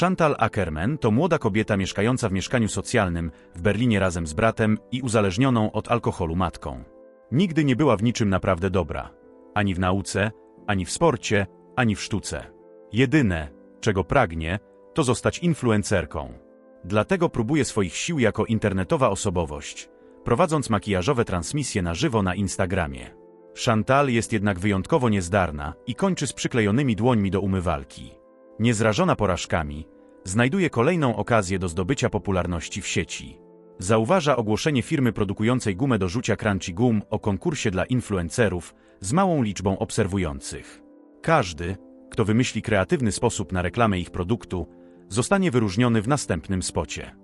Chantal Ackerman to młoda kobieta mieszkająca w mieszkaniu socjalnym w Berlinie razem z bratem i uzależnioną od alkoholu matką. Nigdy nie była w niczym naprawdę dobra. Ani w nauce, ani w sporcie, ani w sztuce. Jedyne, czego pragnie, to zostać influencerką. Dlatego próbuje swoich sił jako internetowa osobowość, prowadząc makijażowe transmisje na żywo na Instagramie. Chantal jest jednak wyjątkowo niezdarna i kończy z przyklejonymi dłońmi do umywalki. Niezrażona porażkami, znajduje kolejną okazję do zdobycia popularności w sieci. Zauważa ogłoszenie firmy produkującej gumę do rzucia Crunchy Gum o konkursie dla influencerów z małą liczbą obserwujących. Każdy, kto wymyśli kreatywny sposób na reklamę ich produktu, zostanie wyróżniony w następnym spocie.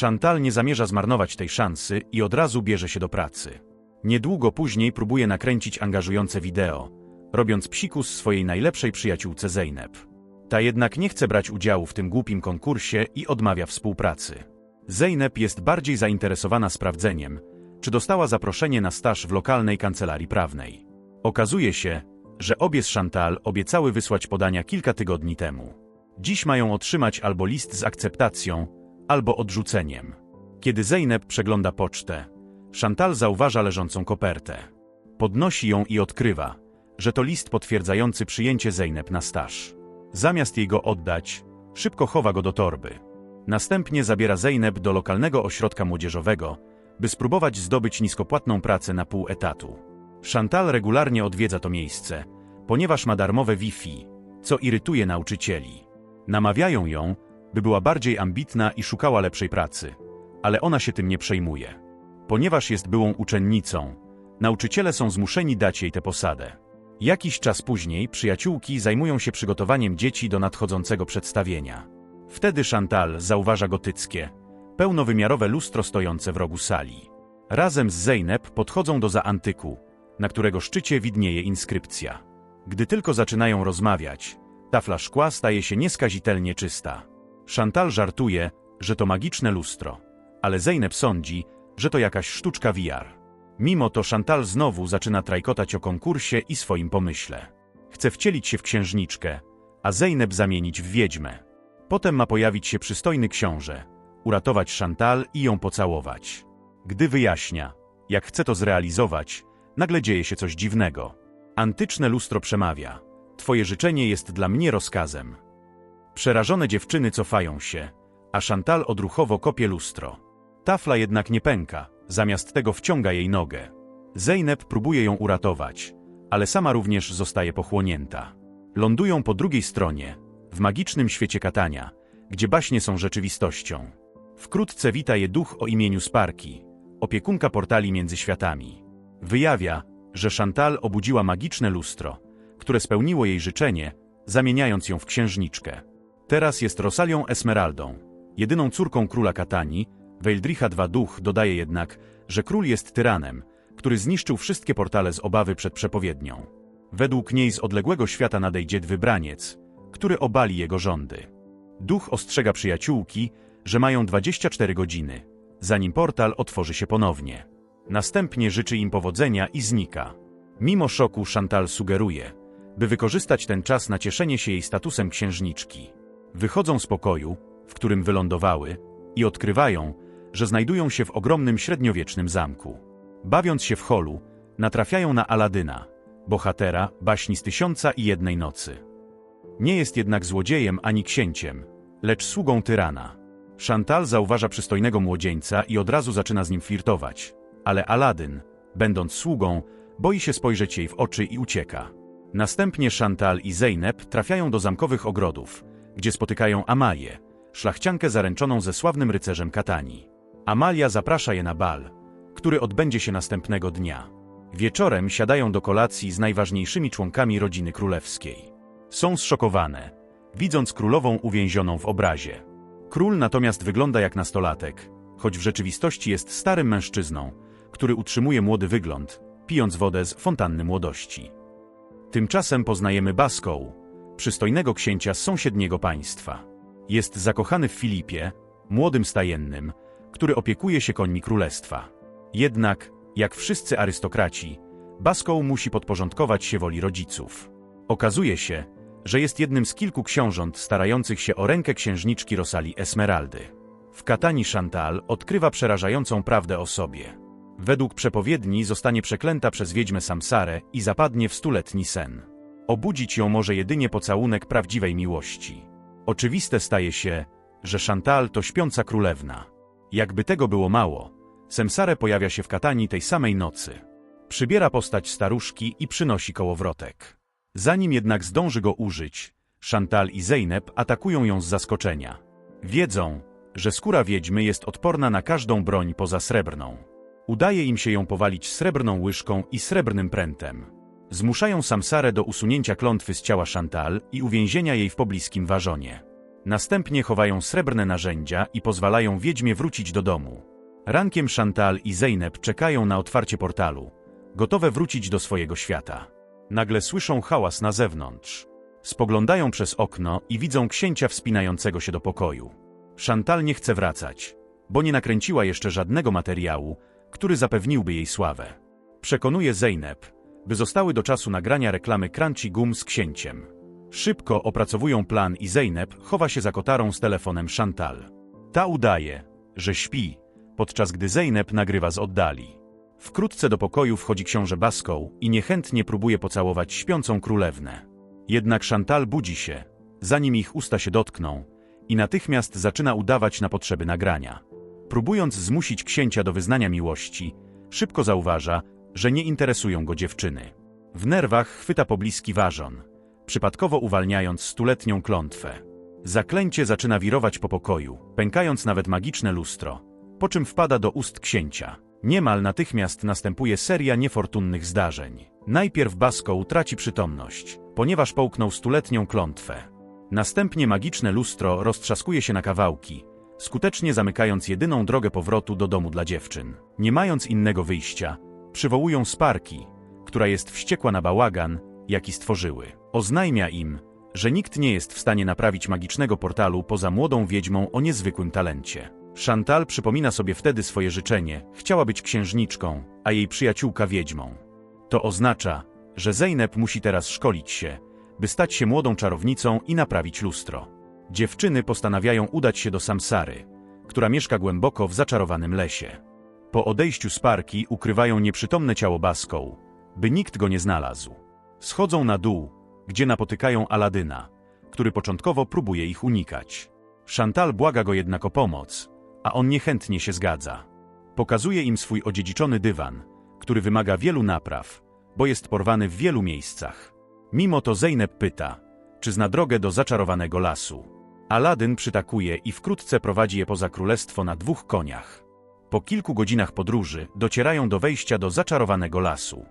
Chantal nie zamierza zmarnować tej szansy i od razu bierze się do pracy. Niedługo później próbuje nakręcić angażujące wideo, robiąc psikus swojej najlepszej przyjaciółce Zeynep. Ta jednak nie chce brać udziału w tym głupim konkursie i odmawia współpracy. Zeynep jest bardziej zainteresowana sprawdzeniem, czy dostała zaproszenie na staż w lokalnej kancelarii prawnej. Okazuje się, że obie z Chantal obiecały wysłać podania kilka tygodni temu. Dziś mają otrzymać albo list z akceptacją, albo odrzuceniem. Kiedy Zeynep przegląda pocztę, Chantal zauważa leżącą kopertę. Podnosi ją i odkrywa, że to list potwierdzający przyjęcie Zeynep na staż. Zamiast jej go oddać, szybko chowa go do torby. Następnie zabiera Zeynep do lokalnego ośrodka młodzieżowego, by spróbować zdobyć niskopłatną pracę na pół etatu. Chantal regularnie odwiedza to miejsce, ponieważ ma darmowe Wi-Fi, co irytuje nauczycieli. Namawiają ją, by była bardziej ambitna i szukała lepszej pracy, ale ona się tym nie przejmuje. Ponieważ jest byłą uczennicą, nauczyciele są zmuszeni dać jej tę posadę. Jakiś czas później przyjaciółki zajmują się przygotowaniem dzieci do nadchodzącego przedstawienia. Wtedy Chantal zauważa gotyckie, pełnowymiarowe lustro stojące w rogu sali. Razem z Zeynep podchodzą do zaantyku, na którego szczycie widnieje inskrypcja. Gdy tylko zaczynają rozmawiać, tafla szkła staje się nieskazitelnie czysta. Chantal żartuje, że to magiczne lustro, ale Zeynep sądzi, że to jakaś sztuczka VR. Mimo to Chantal znowu zaczyna trajkotać o konkursie i swoim pomyśle. Chce wcielić się w księżniczkę, a Zeynep zamienić w wiedźmę. Potem ma pojawić się przystojny książę, uratować Chantal i ją pocałować. Gdy wyjaśnia, jak chce to zrealizować, nagle dzieje się coś dziwnego. Antyczne lustro przemawia. Twoje życzenie jest dla mnie rozkazem. Przerażone dziewczyny cofają się, a Chantal odruchowo kopie lustro. Tafla jednak nie pęka, zamiast tego wciąga jej nogę. Zeynep próbuje ją uratować, ale sama również zostaje pochłonięta. Lądują po drugiej stronie, w magicznym świecie katania, gdzie baśnie są rzeczywistością. Wkrótce wita je duch o imieniu Sparki, opiekunka portali między światami. Wyjawia, że Chantal obudziła magiczne lustro, które spełniło jej życzenie, zamieniając ją w księżniczkę. Teraz jest Rosalią Esmeraldą, jedyną córką króla Katani. Weildricha II duch dodaje jednak, że król jest tyranem, który zniszczył wszystkie portale z obawy przed przepowiednią. Według niej z odległego świata nadejdzie wybraniec, który obali jego rządy. Duch ostrzega przyjaciółki, że mają 24 godziny, zanim portal otworzy się ponownie. Następnie życzy im powodzenia i znika. Mimo szoku Chantal sugeruje, by wykorzystać ten czas na cieszenie się jej statusem księżniczki. Wychodzą z pokoju, w którym wylądowały, i odkrywają, że znajdują się w ogromnym średniowiecznym zamku. Bawiąc się w holu, natrafiają na Aladyna, bohatera baśni z Tysiąca i Jednej Nocy. Nie jest jednak złodziejem ani księciem, lecz sługą tyrana. Chantal zauważa przystojnego młodzieńca i od razu zaczyna z nim flirtować, ale Aladyn, będąc sługą, boi się spojrzeć jej w oczy i ucieka. Następnie Chantal i Zeynep trafiają do zamkowych ogrodów, gdzie spotykają Amalię, szlachciankę zaręczoną ze sławnym rycerzem Katani. Amalia zaprasza je na bal, który odbędzie się następnego dnia. Wieczorem siadają do kolacji z najważniejszymi członkami rodziny królewskiej. Są zszokowane, widząc królową uwięzioną w obrazie. Król natomiast wygląda jak nastolatek, choć w rzeczywistości jest starym mężczyzną, który utrzymuje młody wygląd, pijąc wodę z fontanny młodości. Tymczasem poznajemy Baską, przystojnego księcia z sąsiedniego państwa. Jest zakochany w Filipie, młodym stajennym, który opiekuje się końmi królestwa. Jednak, jak wszyscy arystokraci, Baską musi podporządkować się woli rodziców. Okazuje się, że jest jednym z kilku książąt starających się o rękę księżniczki Rosali Esmeraldy. W Katani Chantal odkrywa przerażającą prawdę o sobie. Według przepowiedni zostanie przeklęta przez wiedźmę Samsarę i zapadnie w stuletni sen. Obudzić ją może jedynie pocałunek prawdziwej miłości. Oczywiste staje się, że Chantal to śpiąca królewna. Jakby tego było mało, Semsare pojawia się w Katani tej samej nocy. Przybiera postać staruszki i przynosi kołowrotek. Zanim jednak zdąży go użyć, Chantal i Zeynep atakują ją z zaskoczenia. Wiedzą, że skóra wiedźmy jest odporna na każdą broń poza srebrną. Udaje im się ją powalić srebrną łyżką i srebrnym prętem. Zmuszają Samsarę do usunięcia klątwy z ciała Chantal i uwięzienia jej w pobliskim warzonie. Następnie chowają srebrne narzędzia i pozwalają wiedźmie wrócić do domu. Rankiem Chantal i Zeynep czekają na otwarcie portalu, gotowe wrócić do swojego świata. Nagle słyszą hałas na zewnątrz. Spoglądają przez okno i widzą księcia wspinającego się do pokoju. Chantal nie chce wracać, bo nie nakręciła jeszcze żadnego materiału, który zapewniłby jej sławę. Przekonuje Zeynep, by zostały do czasu nagrania reklamy Crunchy Gum z księciem. Szybko opracowują plan i Zeynep chowa się za kotarą z telefonem Chantal. Ta udaje, że śpi, podczas gdy Zeynep nagrywa z oddali. Wkrótce do pokoju wchodzi książę Baską i niechętnie próbuje pocałować śpiącą królewnę. Jednak Chantal budzi się, zanim ich usta się dotkną, i natychmiast zaczyna udawać na potrzeby nagrania. Próbując zmusić księcia do wyznania miłości, szybko zauważa, że nie interesują go dziewczyny. W nerwach chwyta pobliski ważon, przypadkowo uwalniając stuletnią klątwę. Zaklęcie zaczyna wirować po pokoju, pękając nawet magiczne lustro, po czym wpada do ust księcia. Niemal natychmiast następuje seria niefortunnych zdarzeń. Najpierw Basko utraci przytomność, ponieważ połknął stuletnią klątwę. Następnie magiczne lustro roztrzaskuje się na kawałki, skutecznie zamykając jedyną drogę powrotu do domu dla dziewczyn. Nie mając innego wyjścia, przywołują Sparki, która jest wściekła na bałagan, jaki stworzyły. Oznajmia im, że nikt nie jest w stanie naprawić magicznego portalu poza młodą wiedźmą o niezwykłym talencie. Chantal przypomina sobie wtedy swoje życzenie, chciała być księżniczką, a jej przyjaciółka wiedźmą. To oznacza, że Zeynep musi teraz szkolić się, by stać się młodą czarownicą i naprawić lustro. Dziewczyny postanawiają udać się do Samsary, która mieszka głęboko w zaczarowanym lesie. Po odejściu z parki ukrywają nieprzytomne ciało Baską, by nikt go nie znalazł. Schodzą na dół, gdzie napotykają Aladyna, który początkowo próbuje ich unikać. Chantal błaga go jednak o pomoc, a on niechętnie się zgadza. Pokazuje im swój odziedziczony dywan, który wymaga wielu napraw, bo jest porwany w wielu miejscach. Mimo to Zeynep pyta, czy zna drogę do zaczarowanego lasu. Aladyn przytakuje i wkrótce prowadzi je poza królestwo na dwóch koniach. Po kilku godzinach podróży docierają do wejścia do zaczarowanego lasu.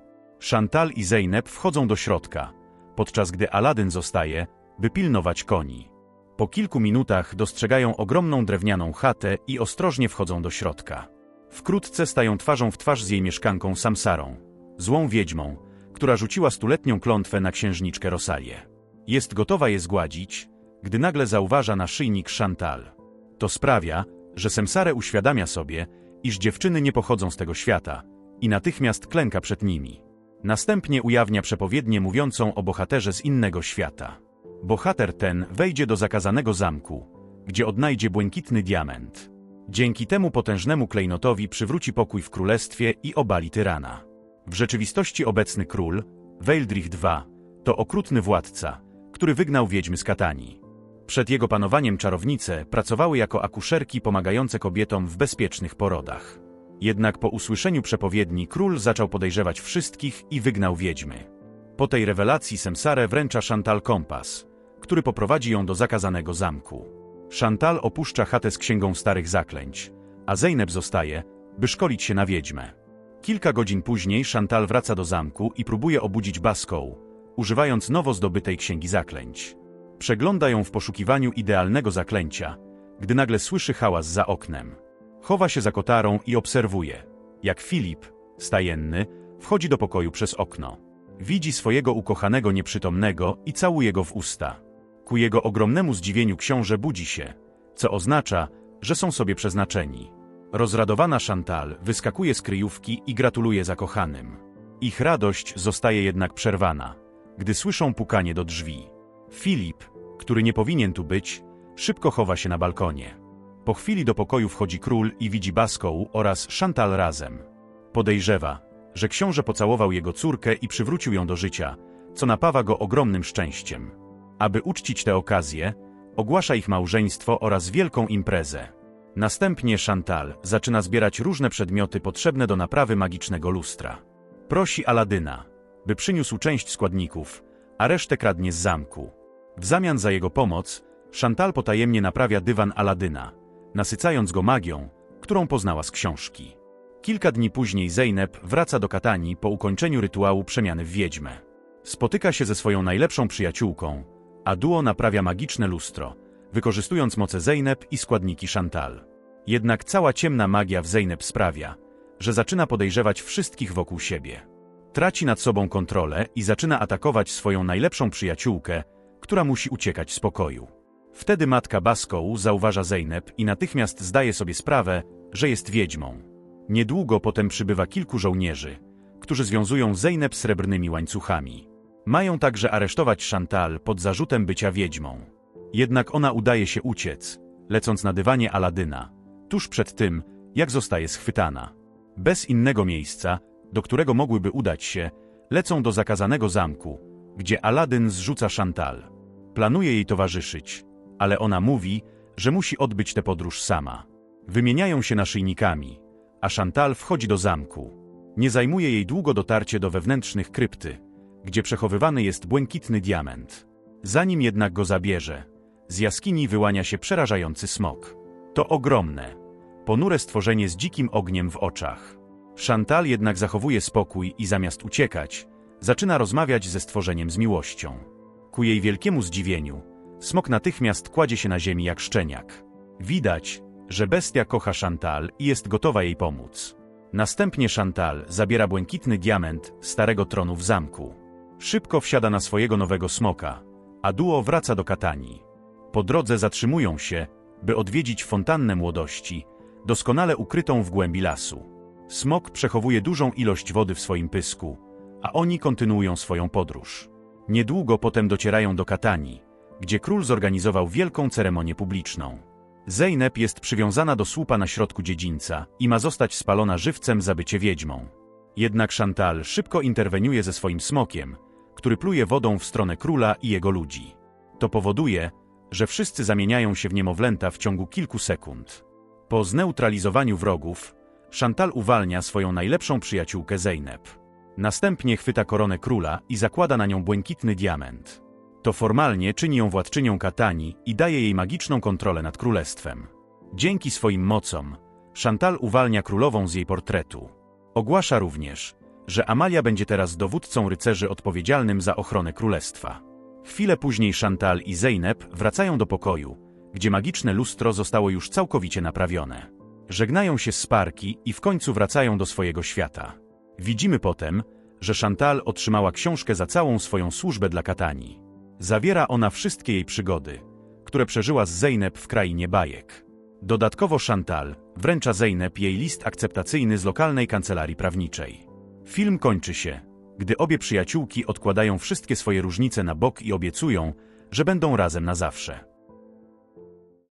Chantal i Zeynep wchodzą do środka, podczas gdy Aladyn zostaje, by pilnować koni. Po kilku minutach dostrzegają ogromną drewnianą chatę i ostrożnie wchodzą do środka. Wkrótce stają twarzą w twarz z jej mieszkanką Samsarą, złą wiedźmą, która rzuciła stuletnią klątwę na księżniczkę Rosalię. Jest gotowa je zgładzić, gdy nagle zauważa naszyjnik Chantal. To sprawia, że Semsare uświadamia sobie, iż dziewczyny nie pochodzą z tego świata i natychmiast klęka przed nimi. Następnie ujawnia przepowiednię mówiącą o bohaterze z innego świata. Bohater ten wejdzie do zakazanego zamku, gdzie odnajdzie błękitny diament. Dzięki temu potężnemu klejnotowi przywróci pokój w królestwie i obali tyrana. W rzeczywistości obecny król, Weildrich II, to okrutny władca, który wygnał wiedźmy z Katanii. Przed jego panowaniem czarownice pracowały jako akuszerki pomagające kobietom w bezpiecznych porodach. Jednak po usłyszeniu przepowiedni król zaczął podejrzewać wszystkich i wygnał wiedźmy. Po tej rewelacji Semsare wręcza Chantal kompas, który poprowadzi ją do zakazanego zamku. Chantal opuszcza chatę z księgą starych zaklęć, a Zeynep zostaje, by szkolić się na wiedźmę. Kilka godzin później Chantal wraca do zamku i próbuje obudzić Baską, używając nowo zdobytej księgi zaklęć. Przegląda ją w poszukiwaniu idealnego zaklęcia, gdy nagle słyszy hałas za oknem. Chowa się za kotarą i obserwuje, jak Filip, stajenny, wchodzi do pokoju przez okno. Widzi swojego ukochanego nieprzytomnego i całuje go w usta. Ku jego ogromnemu zdziwieniu książę budzi się, co oznacza, że są sobie przeznaczeni. Rozradowana Chantal wyskakuje z kryjówki i gratuluje zakochanym. Ich radość zostaje jednak przerwana, gdy słyszą pukanie do drzwi. Filip, który nie powinien tu być, szybko chowa się na balkonie. Po chwili do pokoju wchodzi król i widzi Baską oraz Chantal razem. Podejrzewa, że książę pocałował jego córkę i przywrócił ją do życia, co napawa go ogromnym szczęściem. Aby uczcić tę okazję, ogłasza ich małżeństwo oraz wielką imprezę. Następnie Chantal zaczyna zbierać różne przedmioty potrzebne do naprawy magicznego lustra. Prosi Aladyna, by przyniósł część składników, a resztę kradnie z zamku. W zamian za jego pomoc, Chantal potajemnie naprawia dywan Aladyna, nasycając go magią, którą poznała z książki. Kilka dni później Zeynep wraca do Katani po ukończeniu rytuału przemiany w wiedźmę. Spotyka się ze swoją najlepszą przyjaciółką, a duo naprawia magiczne lustro, wykorzystując moce Zeynep i składniki Chantal. Jednak cała ciemna magia w Zeynep sprawia, że zaczyna podejrzewać wszystkich wokół siebie. Traci nad sobą kontrolę i zaczyna atakować swoją najlepszą przyjaciółkę, która musi uciekać z pokoju. Wtedy matka Baską zauważa Zeynep i natychmiast zdaje sobie sprawę, że jest wiedźmą. Niedługo potem przybywa kilku żołnierzy, którzy związują Zeynep srebrnymi łańcuchami. Mają także aresztować Chantal pod zarzutem bycia wiedźmą. Jednak ona udaje się uciec, lecąc na dywanie Aladyna, tuż przed tym, jak zostaje schwytana. Bez innego miejsca, do którego mogłyby udać się, lecą do zakazanego zamku, gdzie Aladyn zrzuca Chantal. Planuje jej towarzyszyć, ale ona mówi, że musi odbyć tę podróż sama. Wymieniają się naszyjnikami, a Chantal wchodzi do zamku. Nie zajmuje jej długo dotarcie do wewnętrznych krypty, gdzie przechowywany jest błękitny diament. Zanim jednak go zabierze, z jaskini wyłania się przerażający smok. To ogromne, ponure stworzenie z dzikim ogniem w oczach. Chantal jednak zachowuje spokój i zamiast uciekać, zaczyna rozmawiać ze stworzeniem z miłością. Ku jej wielkiemu zdziwieniu, smok natychmiast kładzie się na ziemi jak szczeniak. Widać, że bestia kocha Chantal i jest gotowa jej pomóc. Następnie Chantal zabiera błękitny diament starego tronu w zamku. Szybko wsiada na swojego nowego smoka, a duo wraca do Katani. Po drodze zatrzymują się, by odwiedzić fontannę młodości, doskonale ukrytą w głębi lasu. Smok przechowuje dużą ilość wody w swoim pysku, a oni kontynuują swoją podróż. Niedługo potem docierają do Katani, gdzie król zorganizował wielką ceremonię publiczną. Zeynep jest przywiązana do słupa na środku dziedzińca i ma zostać spalona żywcem za bycie wiedźmą. Jednak Chantal szybko interweniuje ze swoim smokiem, który pluje wodą w stronę króla i jego ludzi. To powoduje, że wszyscy zamieniają się w niemowlęta w ciągu kilku sekund. Po zneutralizowaniu wrogów, Chantal uwalnia swoją najlepszą przyjaciółkę Zeynep. Następnie chwyta koronę króla i zakłada na nią błękitny diament. To formalnie czyni ją władczynią Katani i daje jej magiczną kontrolę nad królestwem. Dzięki swoim mocom, Chantal uwalnia królową z jej portretu. Ogłasza również, że Amalia będzie teraz dowódcą rycerzy odpowiedzialnym za ochronę królestwa. Chwilę później Chantal i Zeynep wracają do pokoju, gdzie magiczne lustro zostało już całkowicie naprawione. Żegnają się z Sparki i w końcu wracają do swojego świata. Widzimy potem, że Chantal otrzymała książkę za całą swoją służbę dla Katani. Zawiera ona wszystkie jej przygody, które przeżyła z Zeynep w krainie bajek. Dodatkowo Chantal wręcza Zeynep jej list akceptacyjny z lokalnej kancelarii prawniczej. Film kończy się, gdy obie przyjaciółki odkładają wszystkie swoje różnice na bok i obiecują, że będą razem na zawsze.